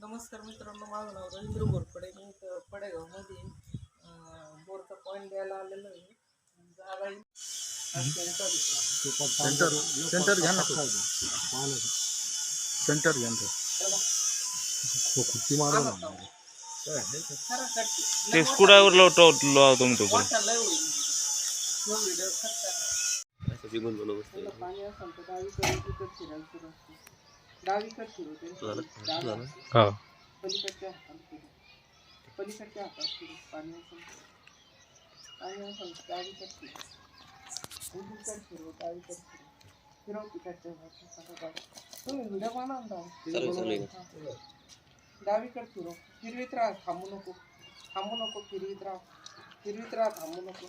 नमस्कार मित्रांनो माझं नाव रवींद्र घोरपडे मी इथं पडेगावमध्ये बोरचा पॉईंट द्यायला आलेलो आहे. जागा ही-. सेंटर सेंटर घ्या ना सेंटर घ्या ना. ते. स्क्रूड्रायव्हर लावतो लावतो मी हा पलीकडच्या. पलीकडच्या हातात. पाणी. पाणी डावीकडे फिरव. डावीकडे फिरव. तिकडच्या. तुम्ही व्हिडिओ बनवा ना डाव. हा. डावीकडे फिरव फिरवीत राहा थांबू नको थांबू नको फिरवीत राहा फिरवीत राहा थांबू नको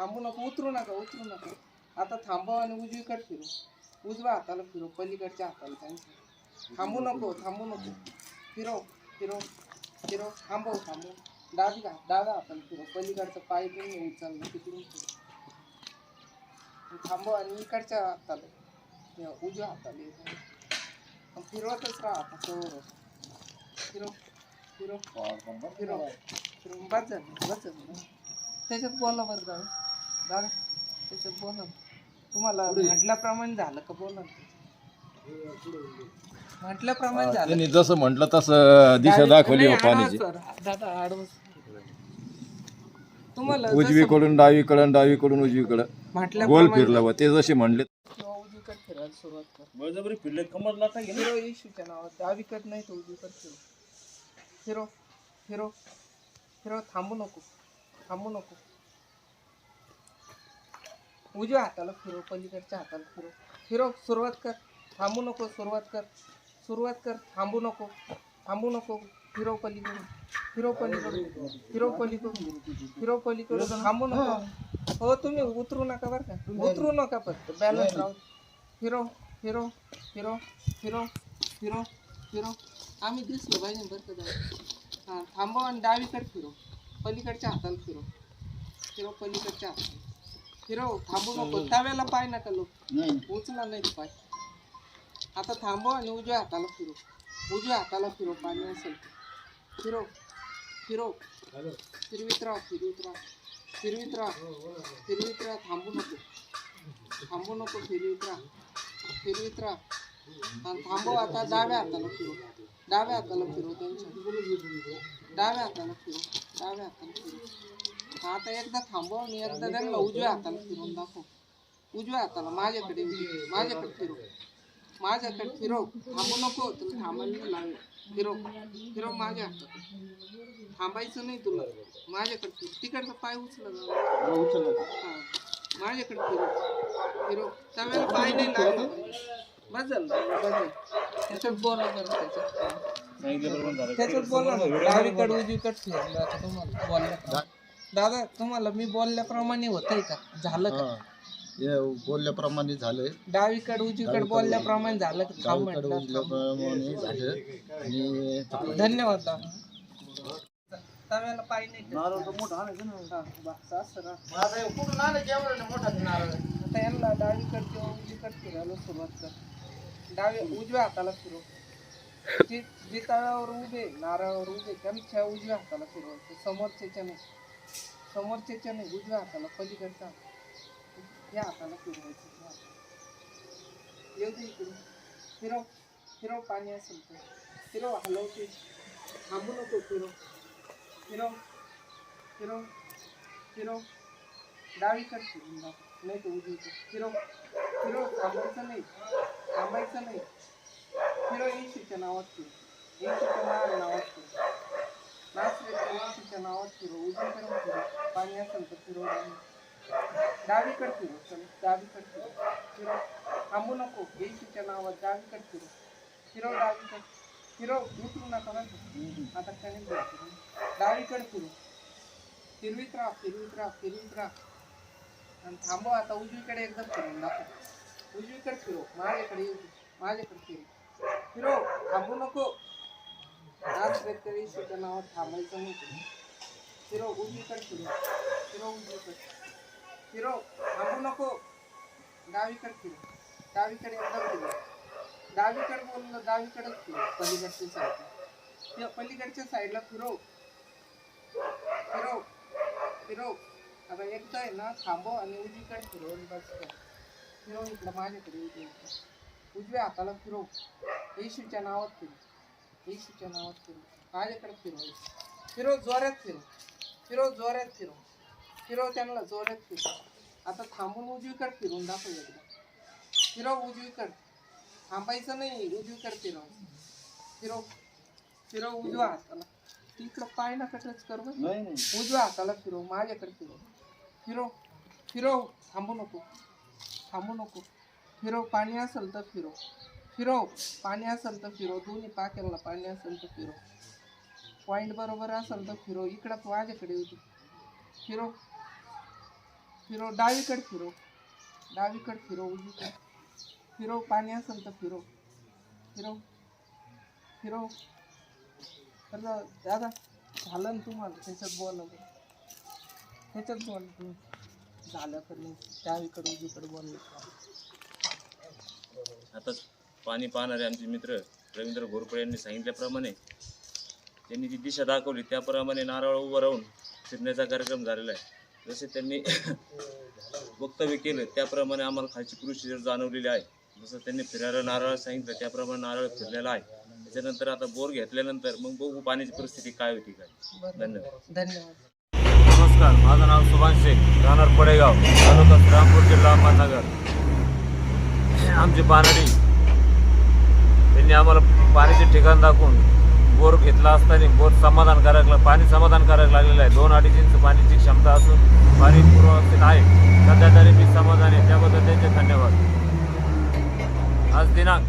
थांबू नको उतरू नका उतरू नका. आता थांबव आणि उजवीकडे फिरव उजव्या हाताला फिरव पलीकडच्या हाताला त्यांच्या थांबू नको थांबू नको. फिरव फिरव फिरव थांबव थांबव. डावी हात डाव्या हाताला फिरव पलीकडचं पाय पण उचललं तिकडून फिरव थांबव आणि इकडच्या हाताला. उजव्या हाताला फिरवतच राहा आता समोर फिरव फिरव फिरव फिरव बस झालं बस झालं. त्याच्यात बोला बरं जाऊ दादा त्याच्यात बोला तुम्हाला म्हटल्याप्रमाणे झालं का बोला म्हटल्याप्रमाणे झालं. त्यांनी जसं म्हटलं तसं दिशा दाखवली हो पाण्याची. सर. दादा. तुम्हाला उजवीकडून डावीकडून डावीकडून उजवीकडं. म्हटल्या गोल फिरलं व ते जसे म्हणले. उजवीकडे फिरायला सुरुवात कर. बळजबरी फिरले कमर लाटा फिरो येशूच्या नावात. डावीकडे नाही उजवीकडे फिरो. फिरो फिरो फिरो. थांबू नको थांबू नको. उजव्या हाताला फिरो पलीकडच्या हाताला फिरव फिरव सुरुवात कर. थांबू नको सुरुवात कर. सुरुवात कर. थांबू नको. थांबू नको. फिरव पलीकडून. फिरव पलीकडून. फिरव पलीकडून. फिरव पलीकडून. थांबू नको. हो तुम्ही उतरू नका बरं का. उतरू नका फक्त. बॅलन्स राहू फिरव फिरव फिरव फिरव फिरव फिरव आम्ही दिसलो पाहिजे बरं का हां थांबव आणि डावीकडे फिरो. पलीकडच्या हाताला फिरो. फिरव पलीकडच्या हाताला. फिरो थांबू नको. तव्याला पाय नका लोक उचला नाही पाय. आता थांबव आणि उजव्या हाताला फिरो उजव्या हाताला फिरो पाणी असेल तर. फिरो फिरो फिरवीत राहा फिरवीत राहा. फिरवीत राहा. फिरवीत राहा थांबू नको. थांबू नको फिरवीत राहा. फिरवीत राहा. आणि थांबव आता डाव्या हाताला फिरो डाव्या हाताला फिरो त्यांच्या डाव्या हाताला फिरो डाव्या हाताला फिरो हा, आता एकदा थांबव आणि एकदा त्यांना उजव्या हाताला फिरवून दाखव. उजव्या हाताला माझ्याकडे उजवी- माझ्याकडे फिरो माझ्याकडे फिरो थांबू नको तुला थांबायला लागलं फिरो फिरो माझ्या हातात थांबायचं नाही तुला. माझ्याकडे फिर. तिकडचा पाय उचला. हा. माझ्याकडे फिरो फिरो त्यावेळेला पाय नाही लागला बस झालं. त्याच्यात बोला बरं त्याच्यात. त्याच्यात बोला डावीकडे उजवीकडे आता तुम्हाला. बोलल्या दादा तुम्हाला मी बोलल्याप्रमाणे होतंय का? झालं का? बोलल्याप्रमाणे झालंय. डावीकडे उजवीकडे बोलल्याप्रमाणे झालं का? थांब डावीकडे म्हटलं उजल्याप्रमाणे झालं. आणि धन्यवाद दादा. तव्याला पाय नाही? हा, असं ना. आता यांना डावीकडे किंवा उजवीकडे फिरायला सुरुवात कर. डावी उजव्या हाताला फिरव. जे जे तळ्यावर उभे नारळावर उभे त्यांच्या उजव्या हाताला फिरवायचं समोरच्याच्या नाही. समोरच्याच्या नाही उजव्या हाताला पलीकडच्या या हाताला फिरवायचं. येऊ दे फिरव फिरव पाणी असेल तर. फिरव हलवते थांबू नको फिरव. फिरव फिरव फिरव. डावीकडे फिरून दाखव नाही तर उजवीकडे फिरव फिरव. थांबायचं नाही. थांबायचं नाही. फिरव येशीच्या नावात फिरव येशीच्या नावा नावात फिरव नाचरेच्या येशीच्या नावात फिरव उजवीकडे फिरव पाणी असेल तर फिरव डावी. डावीकडे फिरव चल डावीकडे फिरव फिरव थांबू नको येशीच्या नावात डावीकडे फिरव फिरव डावीकडे. फिरव उतरू नका ना आता कनेक्ट द्यायचं डावीकडे फिरव फिरवीत राहा फिरवीत राहा फिरवीत राहा. आणि थांबव आता उजवीकडे एकदम फिरून दाखव. उजवीकडे फिरो माझ्याकडे माझ्याकडे फिरो. फिरो थांबू नको. आज व्यक्ती नावात थांबायचं होतं तुला. फिरो उजवीकडे फिरो फिरो उजवीकडे फिरो थांबू नको. डावीकडे फिरो डावीकडे एकदम फिरो डावीकडे बोललं डावीकडेच फिरो पलीकडच्या साईडला. पलीकडच्या साईडला फिरो फिरो फिरो आता एकदा आहे ना थांबव आणि उजवीकडे फिरो बस फिरो इकडं माझ्याकडे उजवी उजव्या हाताला फिरो येशूच्या नावात फिरव. येशूच्या नावात फिरव माझ्याकडे फिरव फिरव जोरात फिरव फिरव जोरात फिरव फिरव त्यांना जोरात फिरव आता थांबून उजवीकडे फिरून दाखव एकदा फिरव उजवीकडे थांबायचं नाही उजवीकडे फिरव फिरव फिरव उजव्या हाताला इकडं पाय नका टच कर बरं. उजव्या हाताला फिरव माझ्याकडे फिरव फिरव फिरव थांबू नको थांबू नको फिरव पाणी असेल तर फिरव फिरव पाणी असेल तर फिरव दोन्ही पाकेल ना पाणी असेल तर फिरव पॉईंट बरोबर असेल तर फिरव इकडं माझ्याकडे होती. फिरव फिरव डावीकडे फिरव डावीकडे फिरव उजवीकडे. फिरव पाणी असेल तर फिरव फिरव फिरव तर दादा झालं ना तुम्हाला? त्याच्यात बोला ह्याच्यात त्याच्यात तुम्ही झालं तर नाही. डावीकडे उजवीकडे बोललं आता पाणी पाहणारे आमचे मित्र रवींद्र घोरपडे यांनी सांगितल्याप्रमाणे त्यांनी जी दिशा दाखवली त्याप्रमाणे नारळ उभं राहून फिरण्याचा कार्यक्रम झालेला आहे. जसे त्यांनी वक्तव्य केलं त्याप्रमाणे आम्हाला खालची प्रोसिजर जाणवलेली आहे जसं त्यांनी फिरायला नारळ सांगितलं त्याप्रमाणे नारळ फिरलेला आहे. त्याच्यानंतर आता बोर घेतल्यानंतर मग बघू पाण्याची परिस्थिती काय होती काय. बरं धन्यवाद धन्यवाद. नमस्कार माझं नाव सुभाष शेख राहणार पडेगाव तालुका श्रीरामपूर जिल्हा अहमदनगर. आमची पानडी त्यांनी आम्हाला पाण्याचे ठिकाण दाखवून बोर घेतला असताना बोर समाधानकारक पाणी समाधानकारक लागलेलं आहे. दोन अडीच इंच पाण्याची क्षमता असून पाणी पूर्वस्थित आहे. सध्या तरी मी समाधान आहे. त्याबद्दल त्यांचे धन्यवाद. आज दिनांक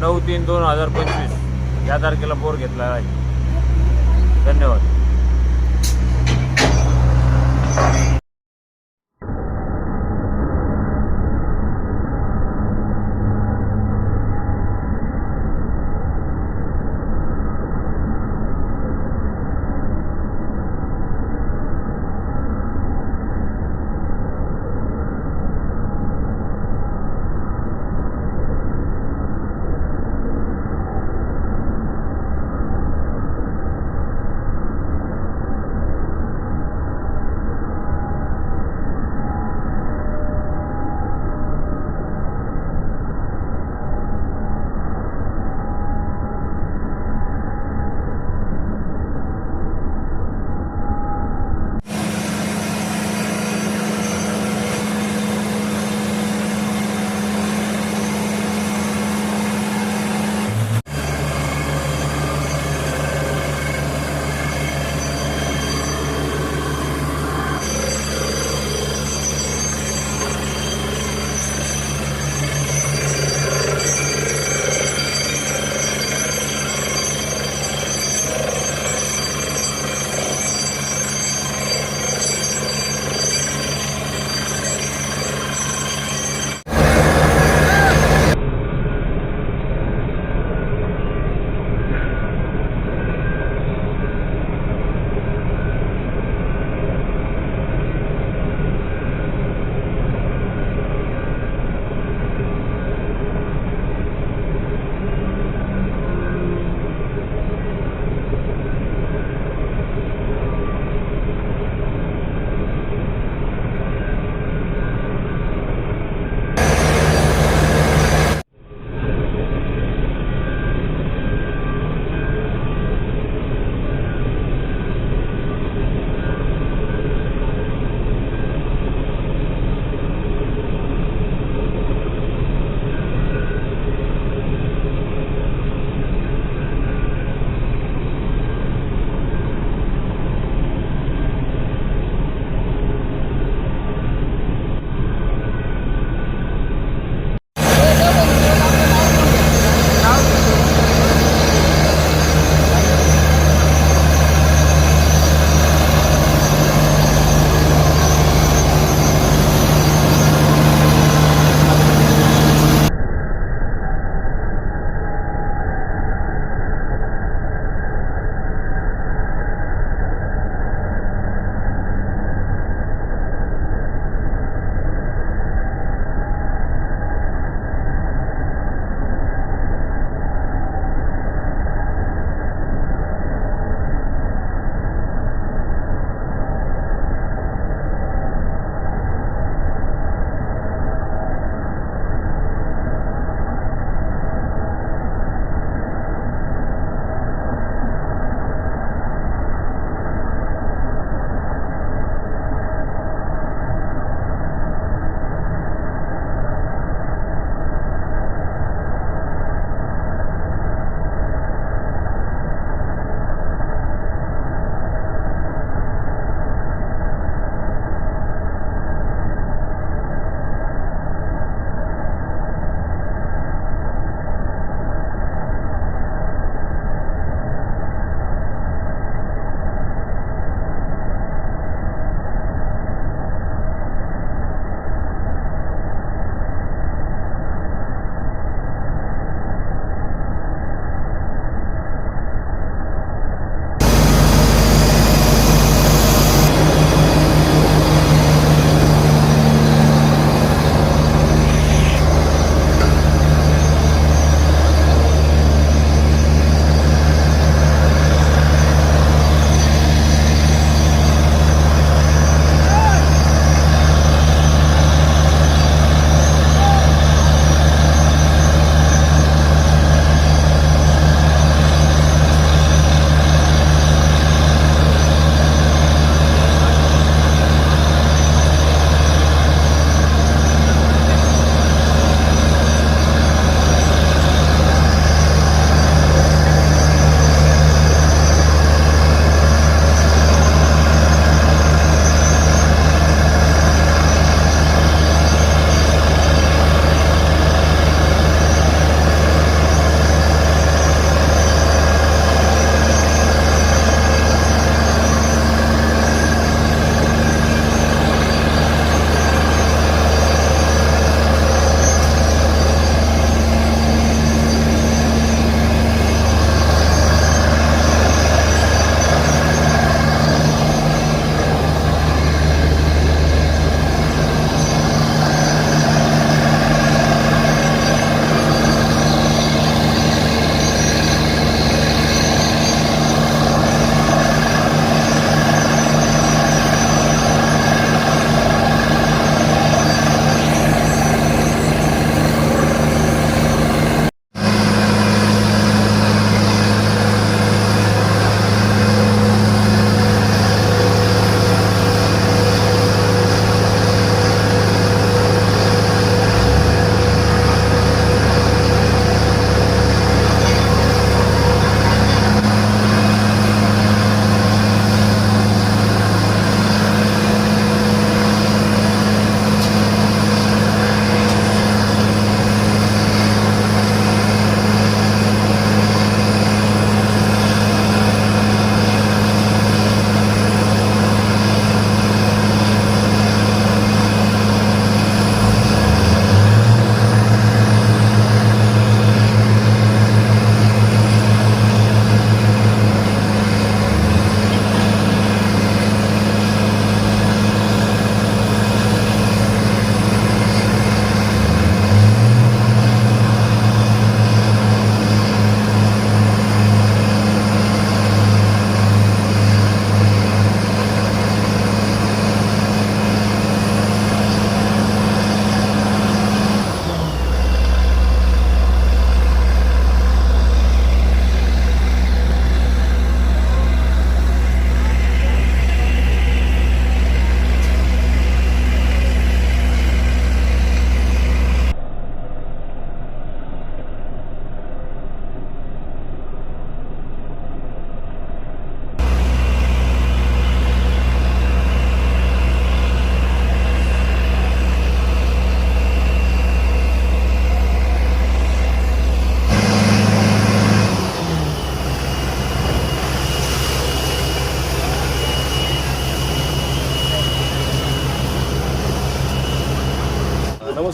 नऊ तीन दोन हजार पंचवीस या तारखेला बोर घेतला आहे. धन्यवाद.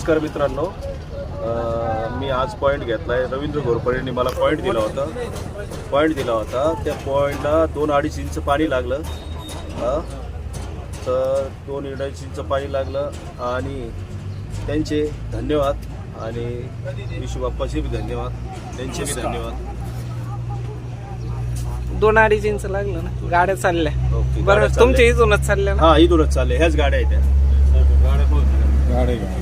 नमस्कार मित्रांनो. मी आज पॉईंट घेतला आहे रवींद्र घोरपडेंनी मला पॉईंट दिला होता. पॉईंट दिला होता. त्या पॉईंटला दोन अडीच इंच पाणी लागलं. अ, तर दोन अडीच इंच पाणी लागलं. आणि त्यांचे धन्यवाद. आणि विशू बाप्पाचे बी धन्यवाद. त्यांचे बी धन्यवाद. दोन अडीच इंच लागलं ना? गाड्या चालल्या. ओके बरं गाड्या तुमच्या. इथूनच चालल्या ना? हा इथूनच चालले ह्याच गाड्या आहेत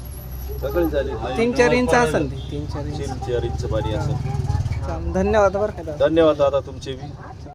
झाली तीन चार इंच असेल ते तीन चार इंच तीन चार इंच पाणी असं चालेल. धन्यवाद बरं का दादा. धन्यवाद दादा तुमचे बी